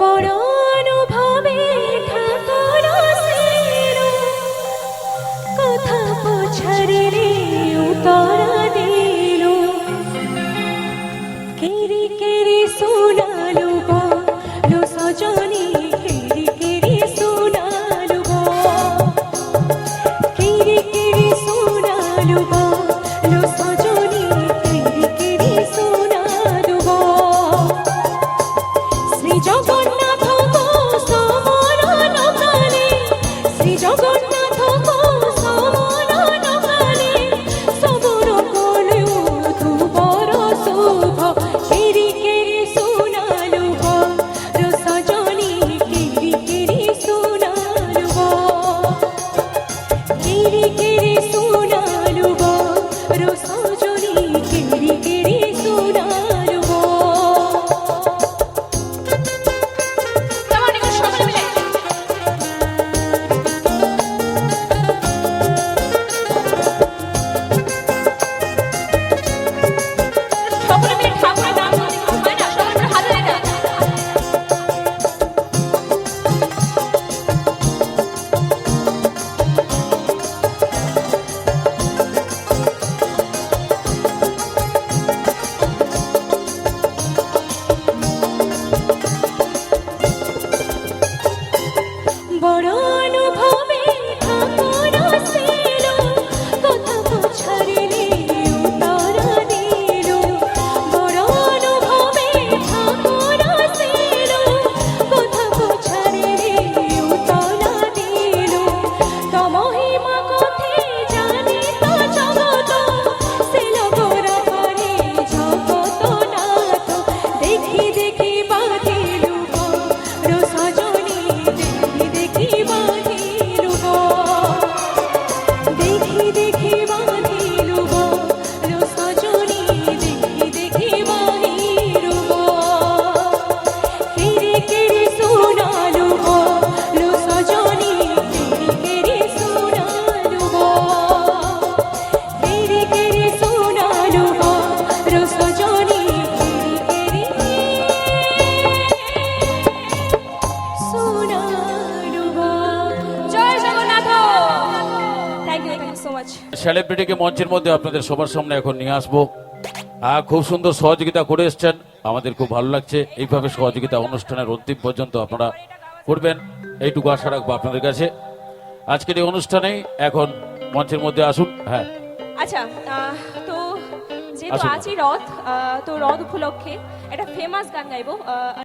বড় রে সুরালু রসজনী জীবন সেলিব্রিটিকে মঞ্চের মধ্যে আপনাদের সবার সামনে এখন নিয়ে আসব। খুব সুন্দর সহযোগিতা করে এসছেন। আমাদের খুব ভালো লাগছে। এইভাবে সহযোগিতা অনুষ্ঠানের অন্তিম পর্যন্ত আপনারা করবেন। এইটুকু আশা রাখব আপনাদের কাছে। আজকের এই অনুষ্ঠানে এখন মঞ্চের মধ্যে আসুন। হ্যাঁ। আচ্ছা তো যেহেতু আজই রথ তো রথ উপলক্ষে একটা ফেমাস গান গাইবো।